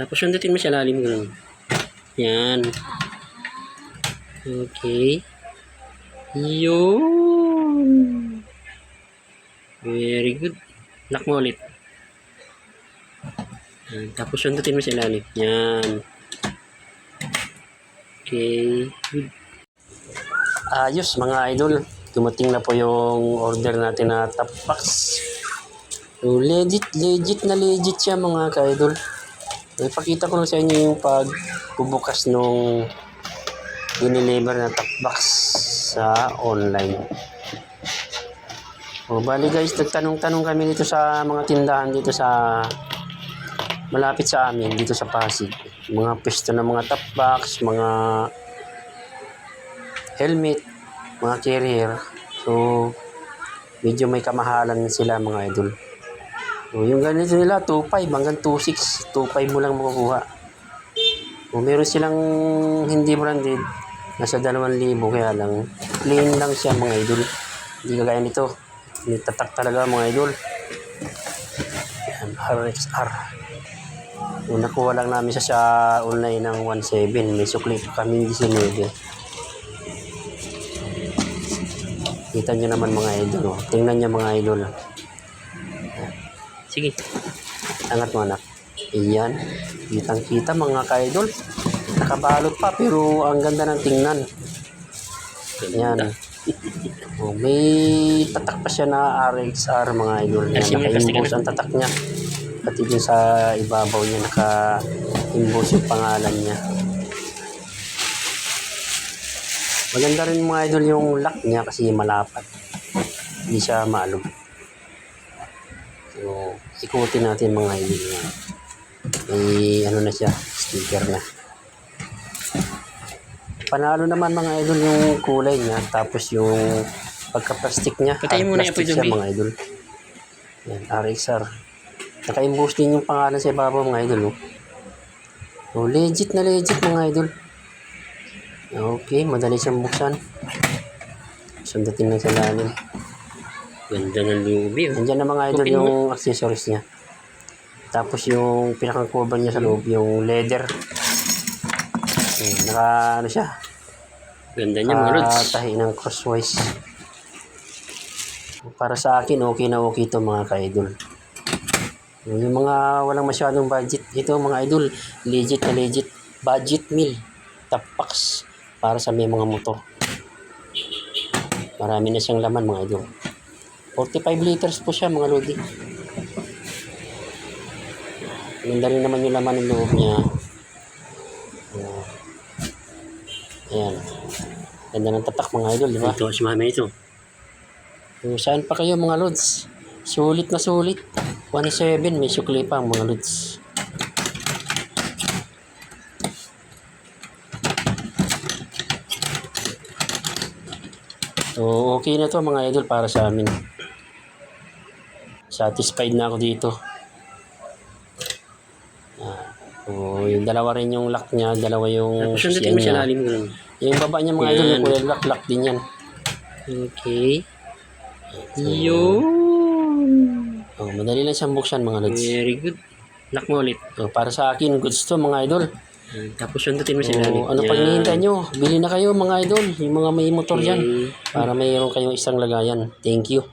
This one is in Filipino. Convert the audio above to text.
Tapos sundutin mo sa lalim ganun. Yan. Okay. Yun. Very good. Lock mo ulit. Yan. Tapos sundutin mo sa ilalim. Yan. Okay. Good. Ayos mga idol. Dumating na po yung order natin na top box. So, legit, legit na legit siya mga ka-idol. Ipakita ko lang sa inyo yung pagbubukas nung dineliver na top box sa online. O bali guys, nagtanong-tanong kami dito sa mga tindahan dito sa malapit sa amin dito sa Pasig. Mga pwesto ng mga top box, mga helmet, mga carrier. So, medyo may kamahalan sila mga idol. O, yung ganito nila, 2.5 hanggang 2.6. 2.5 mo lang makukuha. O, meron silang hindi branded, nasa 2,000 kaya lang. Plain lang siya mga idol. Hindi kagaya nito. Nitatak talaga mga idol. Yan, RXR. O, nakuha lang namin siya sa online ng 1.7. May sukli pa kami 19. Kita nyo naman mga idol. Oh. Tingnan nyo mga idol. Sige. Angat mo anak. Iyan. Kitang kita mga ka-idol. Nakabalot pa pero ang ganda ng tingnan. Yan. Oh, may tatak pa siya na RXR mga idol. Na. naka-imbos ang tatak niya. Pati din sa ibabaw niya naka-imbos yung pangalan niya. Maganda rin mga idol yung lock niya kasi malapat. Hindi siya maalog. So, ikutin natin mga idol niya. May ano na siya, sticker na. Panalo naman mga idol yung kulay niya tapos yung pagka-plastic niya. Patayin mo na yung siya mga idol. Yan, RXR. Naka-imbos din yung pangalan sa ibabaw mga idol. Oh. Oh, legit na legit mga idol. Okay, madali siyang buksan. Sundutin lang sa lalim. Ganda ng lubi. Oh. Nandiyan na mga idol mo. yung accessories niya. Tapos yung pinakang cover niya sa loob, yung leather. Eh, naka ano siya, Ganda niya mga lods. Ah, tahi ng crosswise. Para sa akin, okay na okay to mga ka-idol. Yung mga walang masyadong budget, ito mga idol, legit na legit. Budget meal, box, para sa may mga motor. Marami na siyang laman mga idol. 45 liters po siya mga lodi. Ganda rin naman yung laman ng loob niya. Ayan. Ganda ng tatak mga idol, di ba? Ito si mami ito. So, saan pa kayo mga lods? Sulit na sulit. 1.7, may sukli pa mga lods. So, okay na to mga idol para sa amin. Satisfied na ako dito. Ah, so, yung dalawa rin yung lock niya, dalawa yung Tapos mo sa niya. lalim ganun. Yung baba niya mga idol, Yan. yung kulay lock, lock din yan. Okay. Yun. Oh, madali lang siyang buksan mga lods. Very good. Lock mo ulit. So, para sa akin, goods to mga idol. Yan. Tapos sundutin mo sa So, ilalim. ano pang hinihintay nyo? Bili na kayo mga idol. Yung mga may motor dyan. Para mayroon kayong isang lagayan. Thank you.